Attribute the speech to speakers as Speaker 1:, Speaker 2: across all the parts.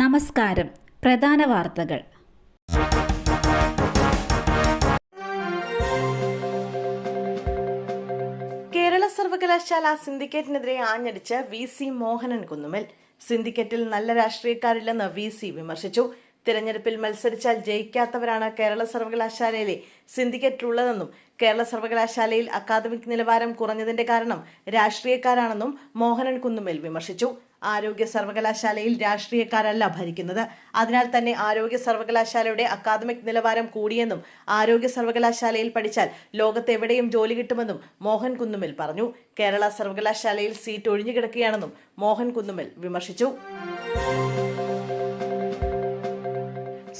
Speaker 1: നമസ്കാരം. പ്രധാന വാർത്തകൾ.
Speaker 2: കേരള സർവകലാശാല സിൻഡിക്കേറ്റിനെതിരെ ആഞ്ഞടിച്ച് വി സി മോഹനൻ കുന്നുമൽ സിൻഡിക്കേറ്റിൽ നല്ല രാഷ്ട്രീയക്കാരില്ലെന്ന് വി സി വിമർശിച്ചു. തിരഞ്ഞെടുപ്പിൽ മത്സരിച്ചാൽ ജയിക്കാത്തവരാണ് കേരള സർവകലാശാലയിലെ സിൻഡിക്കേറ്റിലുള്ളതെന്നും കേരള സർവകലാശാലയിൽ അക്കാദമിക് നിലവാരം കുറഞ്ഞതിന്റെ കാരണം രാഷ്ട്രീയക്കാരാണെന്നും മോഹനൻ കുന്നുമേൽ വിമർശിച്ചു. ആരോഗ്യ സർവകലാശാലയിൽ രാഷ്ട്രീയക്കാരല്ല ഭരിക്കുന്നത്. അതിനാൽ തന്നെ ആരോഗ്യ സർവകലാശാലയുടെ അക്കാദമിക് നിലവാരം കൂടിയെന്നും ആരോഗ്യ സർവകലാശാലയിൽ പഠിച്ചാൽ ലോകത്തെവിടെയും ജോലി കിട്ടുമെന്നും മോഹൻ കുന്നുമൽ പറഞ്ഞു. കേരള സർവകലാശാലയിൽ സീറ്റ് ഒഴിഞ്ഞുകിടക്കുകയാണെന്നും മോഹൻ കുന്നുമൽ വിമർശിച്ചു.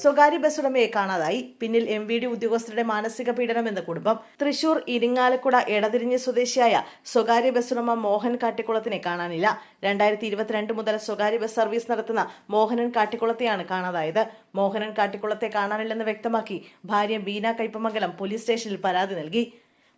Speaker 2: സ്വകാര്യ ബസ് ഉടമയെ കാണാതായി. പിന്നിൽ എം വി ഡി ഉദ്യോഗസ്ഥരുടെ മാനസിക പീഡനം എന്ന കുടുംബം. തൃശൂർ ഇരിങ്ങാലക്കുട എടതിരിഞ്ഞ് സ്വദേശിയായ സ്വകാര്യ ബസ് ഉടമ മോഹൻ കാട്ടിക്കുളത്തിനെ കാണാനില്ല. രണ്ടായിരത്തി ഇരുപത്തിരണ്ട് മുതൽ സ്വകാര്യ ബസ് സർവീസ് നടത്തുന്ന മോഹനൻ കാട്ടിക്കുളത്തെയാണ് കാണാതായത്. മോഹനൻ കാട്ടിക്കുളത്തെ കാണാനില്ലെന്ന് വ്യക്തമാക്കി ഭാര്യ ബീന കൈപ്പമംഗലം പോലീസ് സ്റ്റേഷനിൽ പരാതി നൽകി.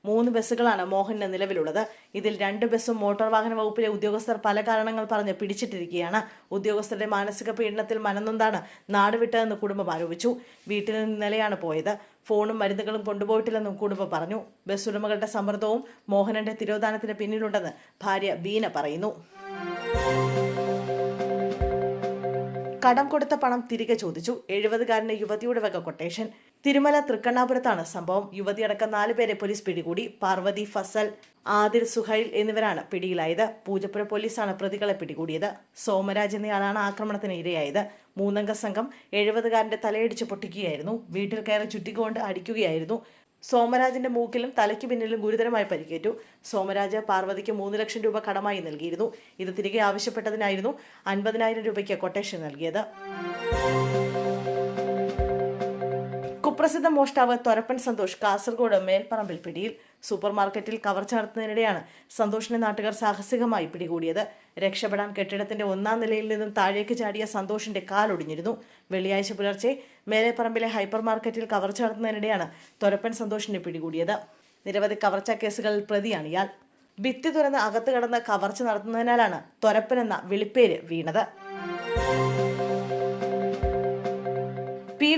Speaker 2: മൂന്ന് ബസ്സുകളാണ് മോഹന് നിലവിലുള്ളത്. ഇതിൽ രണ്ട് ബസ്സും മോട്ടോർ വാഹന വകുപ്പിലെ ഉദ്യോഗസ്ഥർ പല കാരണങ്ങൾ പറഞ്ഞ് പിടിച്ചിട്ടിരിക്കുകയാണ്. ഉദ്യോഗസ്ഥരുടെ മാനസിക പീഡനത്തിൽ മനനൊന്താണ് നാടുവിട്ടതെന്ന് കുടുംബം ആരോപിച്ചു. വീട്ടിൽ നിന്ന് ഇന്നലെയാണ് പോയത്. ഫോണും മരുന്നുകളും കൊണ്ടുപോയിട്ടില്ലെന്നും കുടുംബം പറഞ്ഞു. ബസ് ഉടമകളുടെ സമ്മർദ്ദവും മോഹനന്റെ തിരോധാനത്തിന് പിന്നിലുണ്ടെന്ന് ഭാര്യ ബീന പറയുന്നു. കടം കൊടുത്ത പണം തിരികെ ചോദിച്ചു. എഴുപതുകാരന് യുവതിയുടെ വക കൊട്ടേഷൻ തിരുമല തൃക്കണ്ണാപുരത്താണ് സംഭവം. യുവതി യുവതിയടക്കം നാലുപേരെ പോലീസ് പിടികൂടി. പാർവതി ഫസൽ ആദിൽ സുഹൈൽ എന്നിവരാണ് പിടിയിലായത്. പൂജപ്പുര പോലീസാണ് പ്രതികളെ പിടികൂടിയത്. സോമരാജ് എന്നയാളാണ് ആക്രമണത്തിന് ഇരയായത്. മൂന്നംഗ സംഘം എഴുപതുകാരന്റെ തലയടിച്ച് പൊട്ടിക്കുകയായിരുന്നു. വീട്ടിൽ കയറി ചുറ്റിക്കൊണ്ട് അടിക്കുകയായിരുന്നു. സോമരാജിന്റെ മൂക്കിലും തലയ്ക്ക് പിന്നിലും ഗുരുതരമായി പരിക്കേറ്റു. സോമരാജ് പാർവതിക്ക് മൂന്ന് ലക്ഷം രൂപ കടമായി നൽകിയിരുന്നു. ഇത് തിരികെ ആവശ്യപ്പെട്ടതിനായിരുന്നു അൻപതിനായിരം രൂപയ്ക്ക് കൊട്ടേഷൻ നൽകിയത്. കുപ്രസിദ്ധ മോഷ്ടാവ് തൊരപ്പൻ സന്തോഷ് കാസർഗോഡ് മേൽപ്പറമ്പിൽ പിടിയിൽ സൂപ്പർ മാർക്കറ്റിൽ കവർച്ച നടത്തുന്നതിനിടെയാണ് സന്തോഷിനെ നാട്ടുകാർ സാഹസികമായി പിടികൂടിയത്. രക്ഷപ്പെടാൻ കെട്ടിടത്തിന്റെ ഒന്നാം നിലയിൽ നിന്നും താഴേക്ക് ചാടിയ സന്തോഷിന്റെ കാലൊടിഞ്ഞിരുന്നു വെള്ളിയാഴ്ച പുലർച്ചെ മേലെപ്പറമ്പിലെ ഹൈപ്പർ മാർക്കറ്റിൽ കവർച്ച നടത്തുന്നതിനിടെയാണ് തൊരപ്പൻ സന്തോഷിനെ പിടികൂടിയത്. നിരവധി കവർച്ച കേസുകളിൽ പ്രതിയാണ് ഇയാൾ. ഭിത്തി തുറന്ന് അകത്ത് കടന്ന് കവർച്ച നടത്തുന്നതിനാലാണ് തൊരപ്പൻ എന്ന വിളിപ്പേര് വീണത്.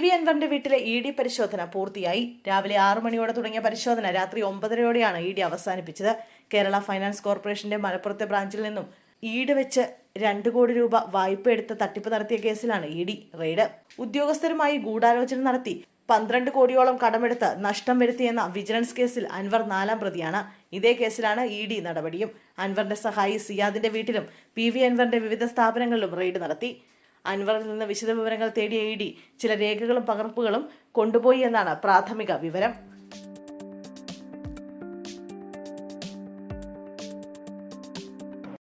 Speaker 2: വി അൻവറിന്റെ വീട്ടിലെ ഇ ഡി പരിശോധന പൂർത്തിയായി. രാവിലെ ആറു മണിയോടെ തുടങ്ങിയ പരിശോധന രാത്രി ഒമ്പതരയോടെയാണ് ഇ ഡി അവസാനിപ്പിച്ചത്. കേരള ഫൈനാൻസ് കോർപ്പറേഷന്റെ മലപ്പുറത്തെ ബ്രാഞ്ചിൽ നിന്നും ഈട് വെച്ച് രണ്ട് കോടി രൂപ വായ്പ എടുത്ത് തട്ടിപ്പ് നടത്തിയ കേസിലാണ് ഇ ഡി റെയ്ഡ്. ഉദ്യോഗസ്ഥരുമായി ഗൂഢാലോചന നടത്തി പന്ത്രണ്ട് കോടിയോളം കടമെടുത്ത് നഷ്ടം വരുത്തിയെന്ന വിജിലൻസ് കേസിൽ അൻവർ നാലാം പ്രതിയാണ്. ഇതേ കേസിലാണ് ഇ ഡി നടപടിയും. അൻവറിന്റെ സഹായി സിയാദിന്റെ വീട്ടിലും പി വി അൻവറിന്റെ വിവിധ സ്ഥാപനങ്ങളിലും റെയ്ഡ് നടത്തി. അൻവറിൽ നിന്ന് വിശദവിവരങ്ങൾ തേടിയ ഇ ഡി ചില രേഖകളും പകർപ്പുകളും കൊണ്ടുപോയി എന്നാണ് പ്രാഥമിക വിവരം.